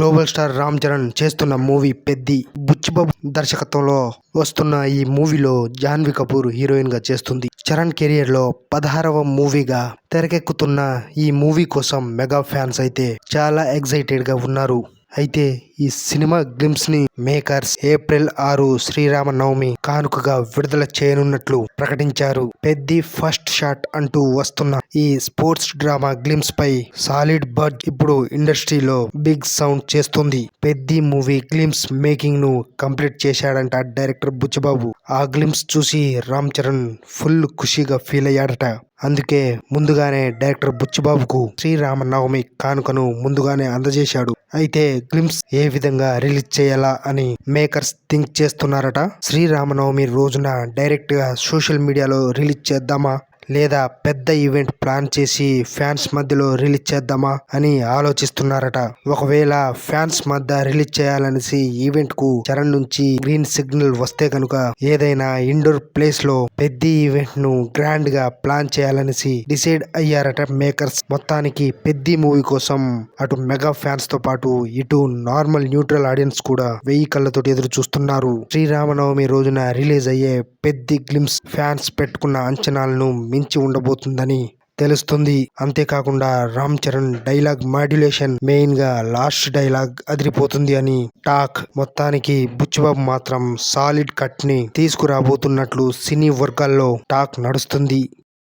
Global star Ram Charan చేస్తున్న movie Peddi Buchibabu దర్శకత్వంలో వస్తున్న ఈ మూవీలో జాన్వీ కపూర్ హీరోయిన్గా చేస్తుంది. చరణ్ కెరియర్లో పదహారవ మూవీగా తెరకెక్కుతున్న ఈ మూవీ కోసం మెగా ఫ్యాన్స్ అయితే చాలా ఎగ్జైటెడ్గా ఉన్నారు. అయితే ఈ సినిమా గ్లిమ్స్ని మేకర్స్ ఏప్రిల్ ఆరు శ్రీరామ నవమి కానుకగా విడుదల చేయనున్నట్లు ప్రకటించారు. పెద్ది ఫస్ట్ షాట్ అంటూ వస్తున్న ఈ స్పోర్ట్స్ డ్రామా గ్లిమ్స్ పై సాలిడ్ బర్డ్ ఇప్పుడు ఇండస్ట్రీలో బిగ్ సౌండ్ చేస్తుంది. పెద్ది మూవీ గ్లిమ్స్ మేకింగ్ను కంప్లీట్ చేశాడంట డైరెక్టర్ బుచ్చబాబు. ఆ గ్లిమ్స్ చూసి రామ్ చరణ్ ఫుల్ ఖుషీగా ఫీల్ అయ్యాడట. అందుకే ముందుగానే డైరెక్టర్ బుచ్చిబాబుకు శ్రీరామనవమి కానుకను ముందుగానే అందజేశాడు. అయితే క్లిమ్స్ ఏ విధంగా రిలీజ్ చేయాలా అని మేకర్స్ థింక్ చేస్తున్నారట. శ్రీరామనవమి రోజున డైరెక్ట్గా సోషల్ మీడియాలో రిలీజ్ చేద్దామా? లేదా పెద్ద ఈవెంట్ ప్లాన్ చేసి ఫ్యాన్స్ మధ్యలో రిలీజ్ చేద్దామా అని ఆలోచిస్తున్నారట. ఒకవేళ ఫ్యాన్స్ మధ్య రిలీజ్ చేయాలనేసి ఈవెంట్కు చరణ్ నుంచి గ్రీన్ సిగ్నల్ వస్తే కనుక ఏదైనా ఇండోర్ ప్లేస్లో పెద్ద ఈవెంట్ను గ్రాండ్గా ప్లాన్ చేయాలనేసి డిసైడ్ అయ్యారట మేకర్స్. మొత్తానికి పెద్ద మూవీ కోసం అటు మెగా ఫ్యాన్స్తో పాటు ఇటు నార్మల్ న్యూట్రల్ ఆడియన్స్ కూడా వెయ్యి కళ్ళతో ఎదురు చూస్తున్నారు శ్రీరామనవమి రోజున రిలీజ్ అయ్యే పెద్ద గ్లిమ్స్ ఫ్యాన్స్ పెట్టుకున్న అంచనాలను మించి ఉండబోతుందని తెలుస్తుంది. అంతేకాకుండా రామ్ చరణ్ డైలాగ్ మాడ్యులేషన్ మెయిన్గా లాస్ట్ డైలాగ్ అదిరిపోతుంది అని టాక్ మొత్తానికి బుచ్చిబాబు మాత్రం సాలిడ్ కట్ని తీసుకురాబోతున్నట్లు సినీ వర్గాల్లో టాక్ నడుస్తుంది.